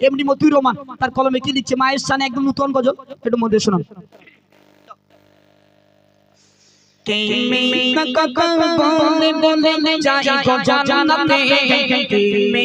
এমনি মতুই রহমান তার কলমে কি লিখছে? মায়ের সানে একদম নতুন গজল। একটু মধ্যে শোনান। বলে বলে যাই গো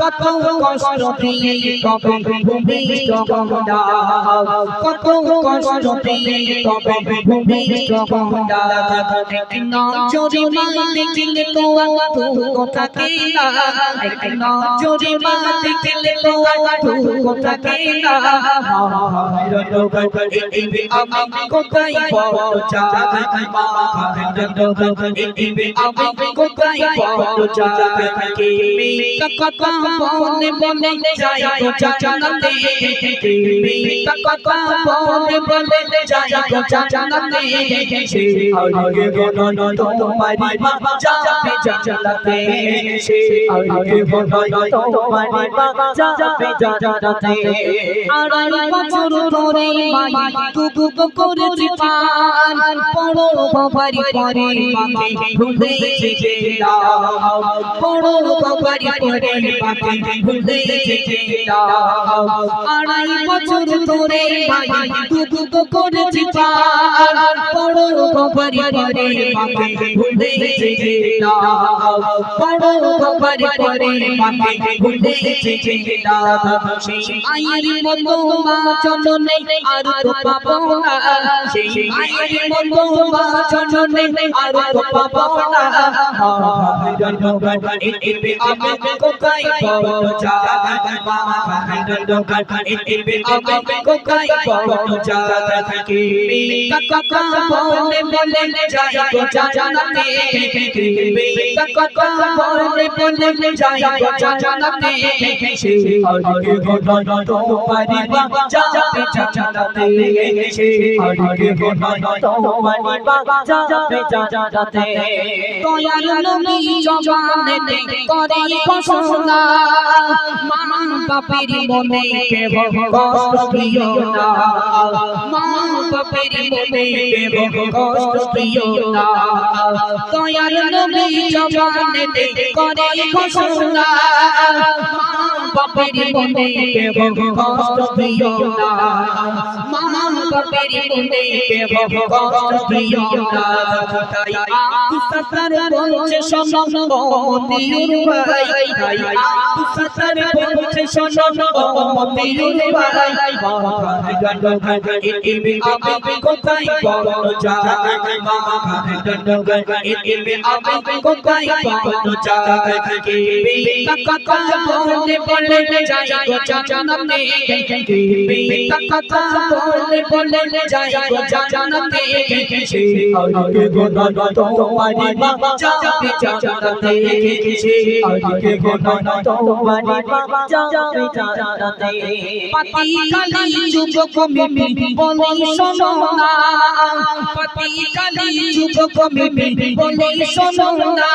কত কষ্ট দিয়ে কত কষ্ট দিয়ে তবে ভূমিষ্ঠ ভূমিষ্ঠ হলাম নজরে মা দেখলে তো তু কথা কেলা এক নজরে মা দেখলে তো তু কথা কেলা আমি কোথায় পৌঁছা মা আমি কোথায় পৌঁছা কাকা বলে বলে যাই গো জানাতে কাকা বলে বলে যাই গো জানাতে সে আগে গণনা তোমারি মা যাবে জানাতে সে আগে গণনা তোমারি মা যাবে জানাতে আড়াই বছর ধরে মাই তুকু করেছি পান পড়ো বাবারি পরে মাকে ভুলে গেলাম পড়ো বাবারি পরে মাকে ভুলে গেলাম আড়াই বছর ধরে মাই তুকু করেছি পান পড়ো বাবারি পরে মাকে ভুলে গেলাম পড়ো বাবারি পরে মাকে ভুলে গেলাম সেই আইয়ের মতো মা চলনে আর তো পাবো না। সেই আইয়ের মতো মা চলনে আর তো পাবো না। আমি কোথায় পৌঁছা মা আমি কোথায় পৌঁছা থাকি কাকা বলে বলে যাই গো জানাতে কাকা বলে বলে যাই গো জানাতে সে আগে ঘটনা তো পারি যাবে জানাতে সে আগে ঘটনা তো পারি যাবে জানাতে দয়ার নবী জবানেতে করে ঘোষণা মা বাপের মনে কেব কষ্ট দিও না। মা বাপের মনে কেব কষ্ট দিও না। দয়ার নবী জবানেতে করে ঘোষণা। মা বাপের কষ্ট দিও না। মা বাপের মনে কষ্ট দিও না। তাই আপু সাসার বলছে শোনো মতিউর ভাই তাই আপু সাসার বলছে শোনো মতিউর ভাই গন্ড গন্ড ইবি আমি কোথায় পৌঁছা মামা গন্ড গন্ড ইবি আমি কোথায় পৌঁছা কাকা বলে বলে যাই গো জানাতে কাকা বলে বলে যাই গো জানাতে সে আগে গোনা তোমারি মা যাবে জানাতে সে আগে গোনা তোমারি যাবে জানাতে পাতি কালি যুবক মিমি বলে শোনো না পাতি কালি যুবক মিমি বলে শোনো না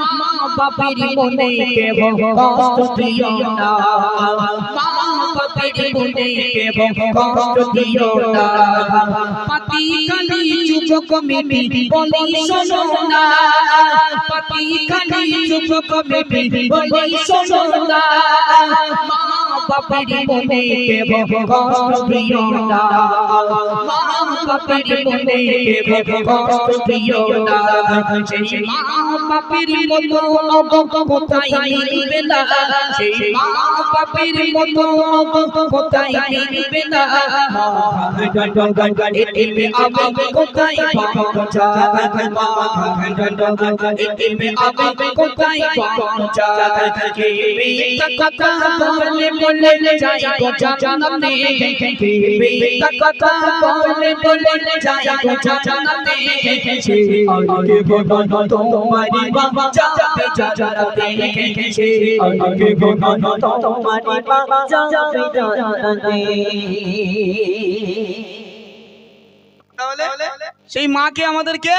মা বাপের মনে কেব কষ্ট দিও না। মা বাপের মনে কেব কষ্ট দিও না। পাতি কালি যুবক মিমি বলে শোনো না। পাতি কালি যুবক মিমি বলে শোনো না। মা বাপের মনে কে কষ্ট দিও না মা বাপের মনে কে কষ্ট দিও না সেই মা বাপের মতো অগক কোথায় মিলবে না সেই মা বাপের মতো অগক কোথায় মিলবে না এটিমে আমি কোথায় পৌঁছাই মা এটিমে আমি কোথায় পৌঁছাই কে কথা বলে বলে যাই গো জানাতে কে কথা বলে বলে যাই গো জানাতে সে আগে ভগবান তোমারি বাবা যাবে জানাতে সে আগে ভগবান তোমারি বাবা যাবে জানাতে সেই মাকে আমাদেরকে